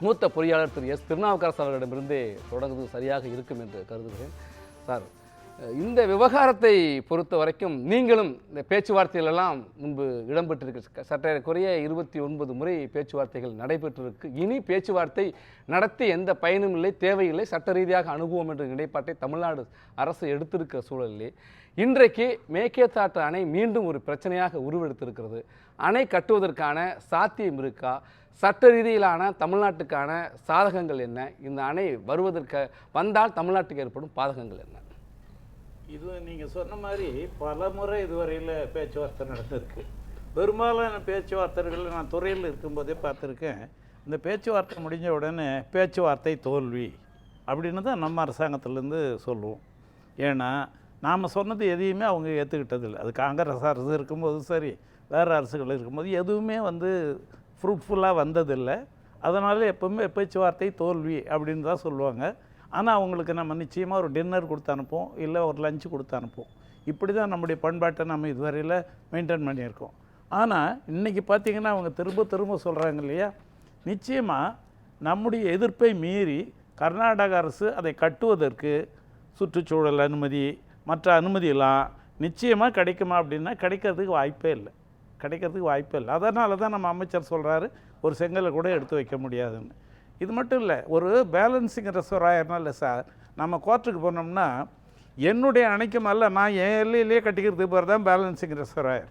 மூத்த பொறியாளர் திரு எஸ். திருநாவுக்கரசு அவர்களிடமிருந்தே தொடங்குவது சரியாக இருக்கும் என்று கருதுகிறேன். சார் இந்த விவகாரத்தை பொறுத்த வரைக்கும் நீங்களும் இந்த பேச்சுவார்த்தைகளெல்லாம் முன்பு இடம்பெற்றிருக்கு சற்றேறக்குறைய இருபத்தி ஒன்பது முறை பேச்சுவார்த்தைகள் நடைபெற்றிருக்கு. இனி பேச்சுவார்த்தை நடத்தி எந்த பயனும் இல்லை தேவையில்லை. சட்ட ரீதியாக அணுகுவோம் என்ற நிலைப்பாட்டை தமிழ்நாடு அரசு எடுத்திருக்கிற சூழலிலே. இன்றைக்கு மேகேதாட்டு அணை மீண்டும் ஒரு பிரச்சனையாக உருவெடுத்திருக்கிறது. அணை கட்டுவதற்கான சாத்தியம் இருக்கா? சட்ட ரீதியிலான தமிழ்நாட்டுக்கான சாதகங்கள் என்ன? இந்த அணை வருவதற்கு வந்தால் தமிழ்நாட்டுக்கு ஏற்படும் பாதகங்கள் என்ன? இது நீங்கள் சொன்ன மாதிரி பல முறை இதுவரையில் பேச்சுவார்த்தை நடந்திருக்கு. பெரும்பாலான பேச்சுவார்த்தைகளில் நான் துறையில் இருக்கும்போதே பார்த்துருக்கேன். இந்த பேச்சுவார்த்தை முடிஞ்ச உடனே பேச்சுவார்த்தை தோல்வி அப்படின்னு தான் நம்ம அரசாங்கத்துலேருந்து சொல்லுவோம். ஏன்னா நாம் சொன்னது எதையுமே அவங்க ஏற்றுக்கிட்டதில்லை அது காங்கிரஸ் அரசு இருக்கும்போது சரி வேறு அரசுகள் இருக்கும்போது எதுவுமே வந்து ஃப்ரூட்ஃபுல்லாக வந்ததில்லை. அதனால் எப்பவுமே பேச்சுவார்த்தை தோல்வி அப்படின்னு தான் சொல்லுவாங்க. ஆனால் அவங்களுக்கு நம்ம நிச்சயமாக ஒரு டின்னர் கொடுத்து அனுப்போம் இல்லை ஒரு லஞ்ச் கொடுத்து அனுப்போம் இப்படி தான் நம்முடைய பண்பாட்டை நம்ம இதுவரையில் மெயின்டைன் பண்ணியிருக்கோம். ஆனால் இன்றைக்கி பார்த்திங்கன்னா அவங்க திரும்ப திரும்ப சொல்கிறாங்க இல்லையா? நிச்சயமாக நம்முடைய எதிர்ப்பை மீறி கர்நாடக அரசு அதை கட்டுவதற்கு சுற்றுச்சூழல் அனுமதி மற்ற அனுமதியெல்லாம் நிச்சயமாக கிடைக்குமா அப்படின்னா கிடைக்கிறதுக்கு வாய்ப்பே இல்லை. கிடைக்கிறதுக்கு வாய்ப்பே இல்லை. அதனால தான் நம்ம அமைச்சர் சொல்கிறாரு ஒரு செங்கலை கூட எடுத்து வைக்க முடியாதுன்னு. இது மட்டும் இல்லை ஒரு பேலன்சிங் ரெசர்வாயர்னா இல்லை சார் நம்ம கோர்ட்டுக்கு போனோம்னா என்னுடைய அணைக்கும் அல்ல நான் என் எல்லையிலேயே கட்டிக்கிறதுக்கு பேர் தான் பேலன்சிங் ரெசர்வாயர்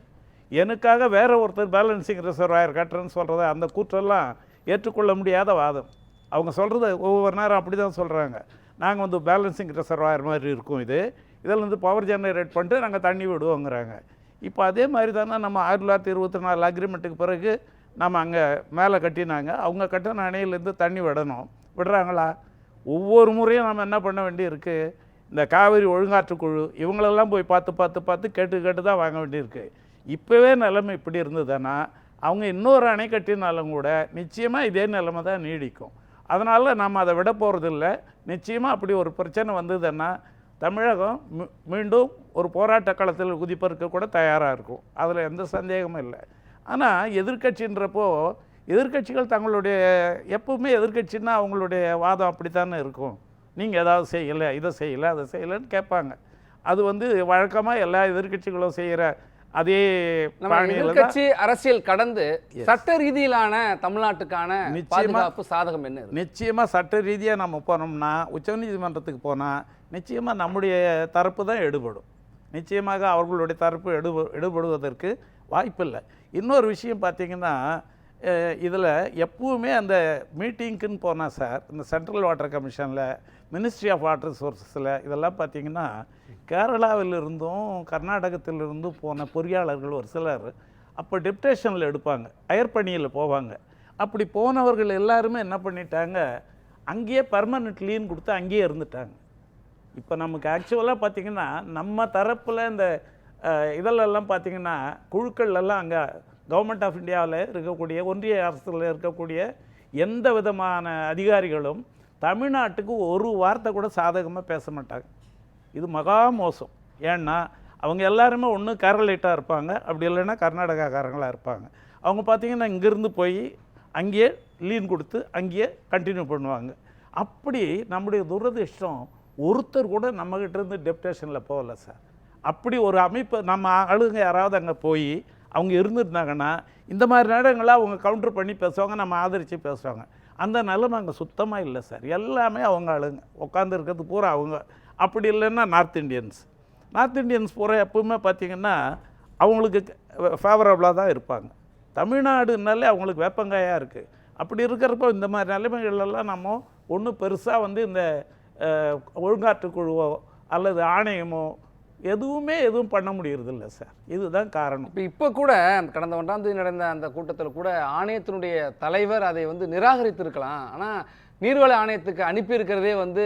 எனக்காக வேறு ஒருத்தர் பேலன்சிங் ரிசர்வாயர் கட்டுறேன்னு சொல்கிறத அந்த கூற்றெல்லாம் ஏற்றுக்கொள்ள முடியாத வாதம். அவங்க சொல்கிறது ஒவ்வொரு நேரம் அப்படி தான் சொல்கிறாங்க நாங்கள் வந்து பேலன்சிங் ரிசர்வாயர் மாதிரி இருக்கும் இது. இதில் வந்து பவர் ஜெனரேட் பண்ணிட்டு நாங்கள் தண்ணி விடுவோங்கிறாங்க. இப்போ அதே மாதிரி தானே நம்ம ஆயிரத்தி தொள்ளாயிரத்தி இருபத்தி நாலு அக்ரிமெண்ட்டுக்கு பிறகு நம்ம அங்கே மேலே கட்டினாங்க. அவங்க கட்டின அணையிலேருந்து தண்ணி விடணும். விடுறாங்களா? ஒவ்வொரு முறையும் நம்ம என்ன பண்ண வேண்டியிருக்கு? இந்த காவிரி ஒழுங்காற்றுக்குழு இவங்களெல்லாம் போய் பார்த்து பார்த்து பார்த்து கேட்டு கேட்டு தான் வாங்க வேண்டியிருக்கு. இப்போவே நிலைமை இப்படி இருந்ததுன்னா அவங்க இன்னொரு அணை கட்டினாலும் கூட நிச்சயமாக இதே நிலைமை தான் நீடிக்கும். அதனால் நம்ம அதை விட போகிறதில்ல நிச்சயமாக அப்படி ஒரு பிரச்சனை வந்ததுன்னா தமிழகம் மீ- மீண்டும் ஒரு போராட்ட களத்தில் குதிப்பதற்கு கூட தயாராக இருக்கும். அதில் எந்த சந்தேகமும் இல்லை. ஆனால் எதிர்க்கட்சின்றப்போ எதிர்க்கட்சிகள் தங்களுடைய எப்பவுமே எதிர்க்கட்சின்னா அவங்களுடைய வாதம் அப்படித்தானே இருக்கும் நீங்கள் ஏதாவது செய்யலை இதை செய்யலை அதை செய்யலைன்னு கேட்பாங்க அது வந்து வழக்கமாக எல்லா எதிர்க்கட்சிகளும் செய்கிற அதே எதிர்க்கட்சி அரசியல் கடந்து சட்ட ரீதியிலான தமிழ்நாட்டுக்கான. பாதுகாப்பு சாதகம் என்ன? நிச்சயமாக சட்ட ரீதியாக நம்ம போனோம்னா உச்சநீதிமன்றத்துக்கு போனால் நிச்சயமாக நம்முடைய தரப்பு தான் எடுபடும் நிச்சயமாக அவர்களுடைய தரப்பு எடுப எடுபடுவதற்கு வாய்ப்பில்லை இன்னொரு விஷயம் பார்த்தீங்கன்னா இதில் எப்பவுமே அந்த மீட்டிங்க்குன்னு போனால் சார் இந்த சென்ட்ரல் வாட்டர் கமிஷனில் மினிஸ்ட்ரி ஆஃப் வாட்டர் ரிசோர்ஸஸில் இதெல்லாம் பார்த்தீங்கன்னா கேரளாவிலிருந்தும் கர்நாடகத்திலிருந்தும் போன பொறியாளர்கள் ஒரு சிலர் அப்போ டிப்டேஷனில் எடுப்பாங்க. அயற்பணியில் போவாங்க. அப்படி போனவர்கள் எல்லாருமே என்ன பண்ணிட்டாங்க அங்கேயே பர்மனெண்ட் லீன் கொடுத்து அங்கேயே இருந்துட்டாங்க. இப்போ நமக்கு ஆக்சுவலாக பார்த்திங்கன்னா நம்ம தரப்பில் இந்த இதிலெல்லாம் பார்த்திங்கன்னா குழுக்கள்லாம் அங்கே கவர்மெண்ட் ஆஃப் இந்தியாவில் இருக்கக்கூடிய ஒன்றிய அரசில் இருக்கக்கூடிய எந்த விதமான அதிகாரிகளும் தமிழ்நாட்டுக்கு ஒரு வார்த்தை கூட சாதகமாக பேச மாட்டாங்க. இது மகா மோசம். ஏன்னா அவங்க எல்லாருமே ஒன்று கேரளைட்டாக இருப்பாங்க அப்படி இல்லைன்னா கர்நாடகாக்காரங்களாக இருப்பாங்க. அவங்க பார்த்திங்கன்னா இங்கேருந்து போய் அங்கேயே லீன் கொடுத்து அங்கேயே கண்டினியூ பண்ணுவாங்க. அப்படி நம்முடைய துரதிர்ஷ்டம் ஒருத்தர் கூட நம்மகிட்ட இருந்து டெப்டேஷனில் போகல சார். அப்படி ஒரு அமைப்பு நம்ம ஆளுங்க யாராவது அங்கே போய் அவங்க இருந்திருந்தாங்கன்னா இந்த மாதிரி நேரங்களில் அவங்க கவுண்டர் பண்ணி பேசுவாங்க நம்ம ஆதரித்து பேசுவாங்க. அந்த நிலைமை அங்கே சுத்தமாக இல்லை சார் எல்லாமே அவங்க ஆளுங்க. உட்காந்துருக்கிறது பூரா அவங்க. அப்படி இல்லைன்னா நார்த் இந்தியன்ஸ் நார்த் இந்தியன்ஸ் பூரா எப்பவுமே பார்த்திங்கன்னா அவங்களுக்கு ஃபேவரபுளாக தான் இருப்பாங்க. தமிழ்நாடுனாலே அவங்களுக்கு வேப்பங்காயாக இருக்குது அப்படி இருக்கிறப்போ இந்த மாதிரி நிலைமைகளெல்லாம் நம்ம ஒன்றும் பெருசாக வந்து இந்த ஒழுங்காற்று குழுவோ அல்லது ஆணையமோ எதுவுமே எதுவும் பண்ண முடியறதில்ல சார். இதுதான் காரணம். இப்ப இப்போ கூட கடந்த ஒன்றாம் தேதி நடந்த அந்த கூட்டத்தில் கூட ஆணையத்தினுடைய தலைவர் அதை வந்து நிராகரித்திருக்கலாம். ஆனா நீர்வள ஆணையத்துக்கு அனுப்பியிருக்கிறதே வந்து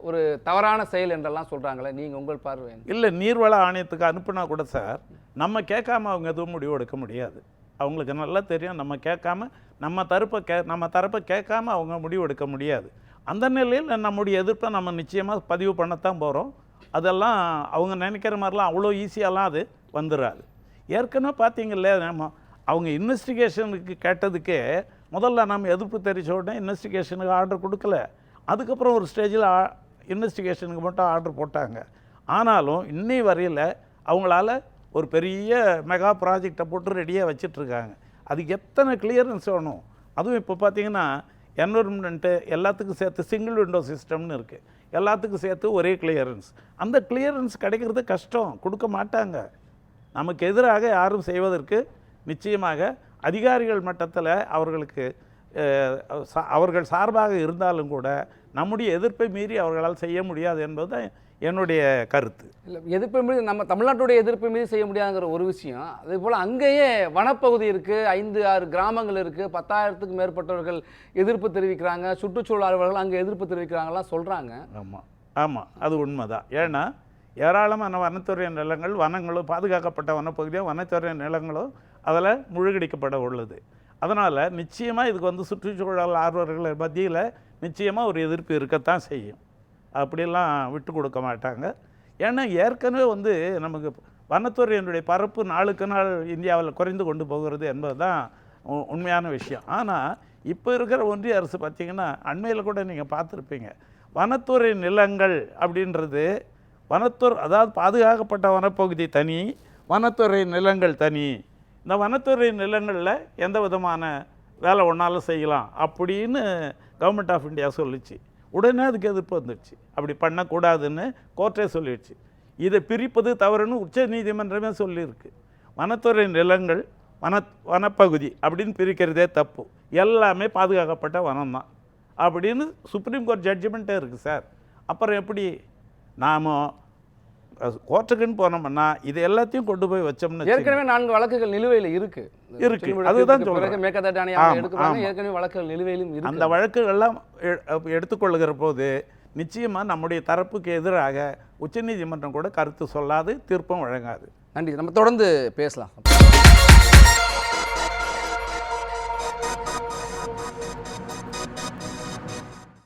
ஒரு தவறான செயல் என்றெல்லாம் சொல்றாங்களே. நீங்க உங்கள் பார்வை? இல்லை நீர்வள ஆணையத்துக்கு அனுப்புனா கூட சார் நம்ம கேட்காம அவங்க எதுவும் முடிவு எடுக்க முடியாது. அவங்களுக்கு நல்லா தெரியும் நம்ம கேட்காம நம்ம தரப்பை கே நம்ம தரப்பை கேட்காம அவங்க முடிவு எடுக்க முடியாது. அந்த நிலையில் நம்முடைய எதிர்ப்பை நம்ம நிச்சயமாக பதிவு பண்ணத்தான் போகிறோம் அதெல்லாம் அவங்க நினைக்கிற மாதிரிலாம் அவ்வளோ ஈஸியாலாம் அது வந்துடாது ஏற்கனவே பார்த்தீங்கல்ல நம்ம அவங்க இன்வெஸ்டிகேஷனுக்கு கேட்டதுக்கே முதல்ல நம்ம எதிர்ப்பு தெரிவித்த உடனே இன்வெஸ்டிகேஷனுக்கு ஆர்டர் கொடுக்கல. அதுக்கப்புறம் ஒரு ஸ்டேஜில் இன்வெஸ்டிகேஷனுக்கு மட்டும் ஆர்டர் போட்டாங்க. ஆனாலும் இன்னை வரையில் அவங்களால ஒரு பெரிய மெகா ப்ராஜெக்டை போட்டு ரெடியாக வச்சிட்ருக்காங்க. அதுக்கு எத்தனை கிளியரன்ஸ் வேணும்? அதுவும் இப்போ பார்த்தீங்கன்னா என்வரன்மெண்ட்டு எல்லாத்துக்கும் சேர்த்து சிங்கிள் விண்டோ சிஸ்டம்னு இருக்குது எல்லாத்துக்கும் சேர்த்து ஒரே கிளியரன்ஸ் அந்த கிளியரன்ஸ் கிடைக்கிறது கஷ்டம். கொடுக்க மாட்டாங்க. நமக்கு எதிராக யாரும் செய்வதற்கு நிச்சயமாக அதிகாரிகள் மட்டத்தில் அவர்களுக்கு சா- அவர்கள் சார்பாக இருந்தாலும் கூட நம்முடைய எதிர்ப்பை மீறி அவர்களால் செய்ய முடியாது என்பது தான் என்னுடைய கருத்து. இல்லை எதிர்ப்பு மீது நம்ம தமிழ்நாட்டுடைய எதிர்ப்பு மீது செய்ய முடியாதுங்கிற ஒரு விஷயம். அதே போல் அங்கேயே வனப்பகுதி இருக்குது ஐந்து ஆறு கிராமங்கள் இருக்குது பத்தாயிரத்துக்கு மேற்பட்டவர்கள் எதிர்ப்பு தெரிவிக்கிறாங்க சுற்றுச்சூழல் ஆர்வலர்கள் அங்கே எதிர்ப்பு தெரிவிக்கிறாங்கலாம் சொல்கிறாங்க ஆமாம் ஆமாம் அது உண்மைதான். ஏன்னா ஏராளமான வனத்துறை நிலங்கள் வனங்களும் பாதுகாக்கப்பட்ட வனப்பகுதியும் வனத்துறை நிலங்களும் அதில் முழுகடிக்கப்பட உள்ளது. அதனால் நிச்சயமாக இதுக்கு வந்து சுற்றுச்சூழல் ஆர்வலர்கள் மத்தியில் நிச்சயமாக ஒரு எதிர்ப்பு இருக்கத்தான் செய்யும். அப்படியெல்லாம் விட்டு கொடுக்க மாட்டாங்க. ஏன்னா ஏற்கனவே வந்து நமக்கு வனத்துறையினுடைய பரப்பு நாளுக்கு நாள் இந்தியாவில் குறைந்து கொண்டு போகிறது என்பது தான் உ- உண்மையான விஷயம். ஆனால் இப்போ இருக்கிற ஒன்றிய அரசு பார்த்திங்கன்னா அண்மையில் கூட நீங்கள் பார்த்துருப்பீங்க வனத்துறை நிலங்கள் அப்படின்றது வனத்துறை அதாவது பாதுகாக்கப்பட்ட வனப்பகுதி தனி வனத்துறை நிலங்கள் தனி. இந்த வனத்துறை நிலங்களில் எந்த விதமான வேலை ஒன்றாலும் செய்யலாம் அப்படின்னு கவர்மெண்ட் ஆஃப் இந்தியா சொல்லுச்சு. உடனே அதுக்கு எதிர்ப்பு வந்துடுச்சு. அப்படி பண்ணக்கூடாதுன்னு கோர்ட்டே சொல்லிடுச்சு. இதை பிரிப்பது தவறுன்னு உச்ச நீதிமன்றமே சொல்லியிருக்கு. வனத்துறை நிலங்கள் வன வனப்பகுதி அப்படின்னு பிரிக்கிறதே தப்பு. எல்லாமே பாதுகாக்கப்பட்ட வனம் தான். அப்படின்னு சுப்ரீம் கோர்ட் ஜட்ஜ்மெண்ட்டே இருக்குது சார். அப்புறம் எப்படி? நாம் கோர்ட்டுக்குன்னு போனோம்னா இது எல்லாத்தையும் கொண்டு போய் வச்சோம்னு. ஏற்கனவே நான்கு வழக்குகள் நிலுவையில் இருக்கு இருக்கு. அதுதான் சொல்றேன். ஆமா, எடுக்கிறாங்க. ஏற்கனவே வழக்குகள் நிலுவையிலும் இருக்கு அந்த வழக்குகள்லாம் எடுத்துக்கொள்ளுகிற போது நிச்சயமாக நம்முடைய தரப்புக்கு எதிராக உச்சநீதிமன்றம் கூட கருத்து சொல்லாது தீர்ப்பும் வழங்காது நன்றி நம்ம தொடர்ந்து பேசலாம்